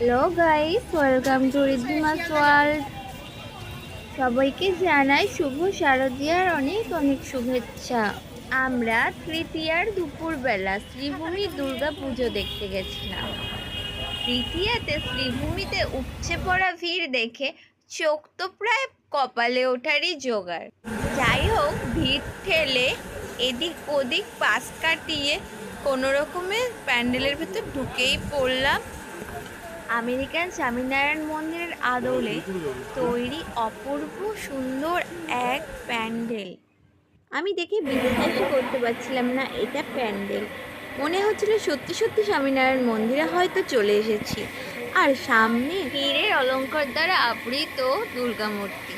Hello guys, welcome to Riddhima's world সবাইকে জানাই শুভ শারদীয়ার অনেক অনেক শুভেচ্ছা। আমরা তৃতীয়ার দুপুরবেলা শ্রীভূমি দুর্গা পুজো দেখতে গেছিলাম। তৃতীয়াতে শ্রীভূমিতে উপচে পড়া ভিড় দেখে চোখ তো প্রায় কপালে ওঠারই জোগাড়। যাই হোক, ভিড় ঠেলে এদিক ওদিক পাশ কাটিয়ে কোনো রকমে প্যান্ডেলের ভেতর ঢুকেই পড়লাম। আমেরিকান স্বামীনারায়ণ মন্দিরের আদলে তৈরি অপূর্ব সুন্দর এক প্যান্ডেল। আমি দেখে বিশ্বাসই করতে পারছিলাম না, এটা প্যান্ডেল। মনে হচ্ছিল সত্যি সত্যি স্বামীনারায়ণ মন্দিরে হয়তো চলে এসেছি। আর সামনে হীরের অলঙ্কার দ্বারা আবৃত দুর্গা মূর্তি।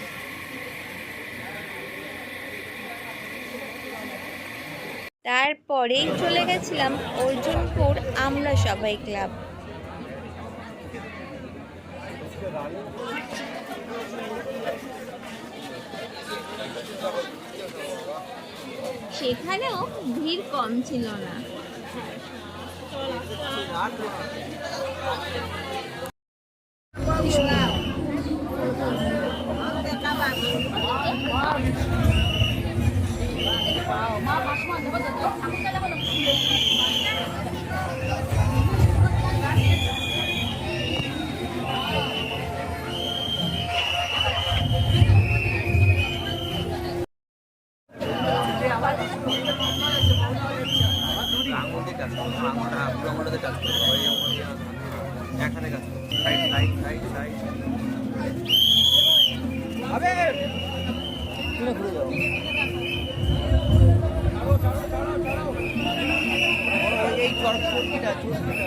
তারপরেই চলে গেছিলাম অর্জুনপুর আমরা সবাই ক্লাব। সেখানেও ভিড় কম ছিল না। কাজ করো এখানে কাজ সাইড সাইড সাইড সাইড আবে ঘুরে ঘুরে যাও এই চরকিটা চরকিটা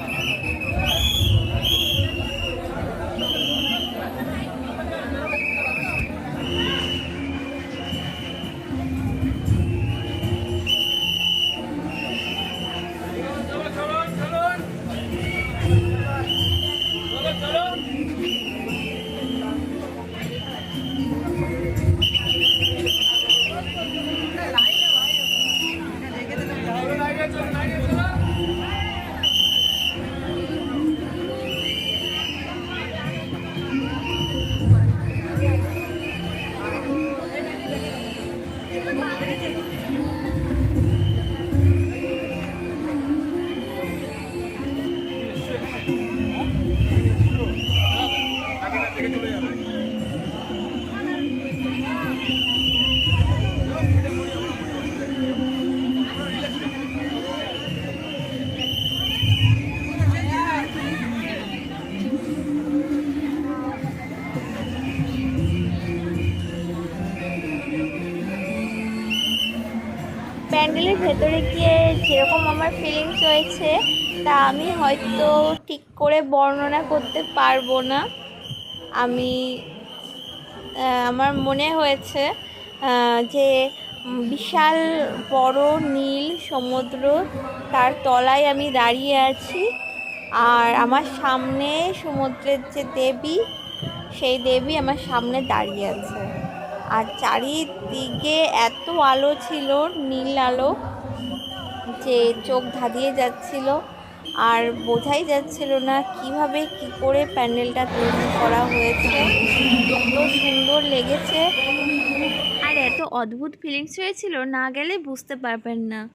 থেকে চলে যাবে প্যান্ডেলের ভেতরে গিয়ে যেরকম আমার ফিলিংস হয়েছে তা আমি হয়তো ঠিক করে বর্ণনা করতে পারব না। আমি আমার মনে হয়েছে যে বিশাল, বড়, নীল সমুদ্র তার তলায় আমি দাঁড়িয়ে আছি। আর আমার সামনে সমুদ্রের যে দেবী, সেই দেবী আমার সামনে দাঁড়িয়ে আছে। আর চারিদিকে এত আলো ছিল, নীল আলো, যে চোখ ধাঁধিয়ে যাচ্ছিল। আর বোঝাই যাচ্ছিল না কীভাবে কি করে প্যান্ডেলটা তৈরি করা হয়েছে। এত সুন্দর লেগেছে। আর এত অদ্ভুত ফিলিংস হয়েছিল, না গেলে বুঝতে পারবেন না।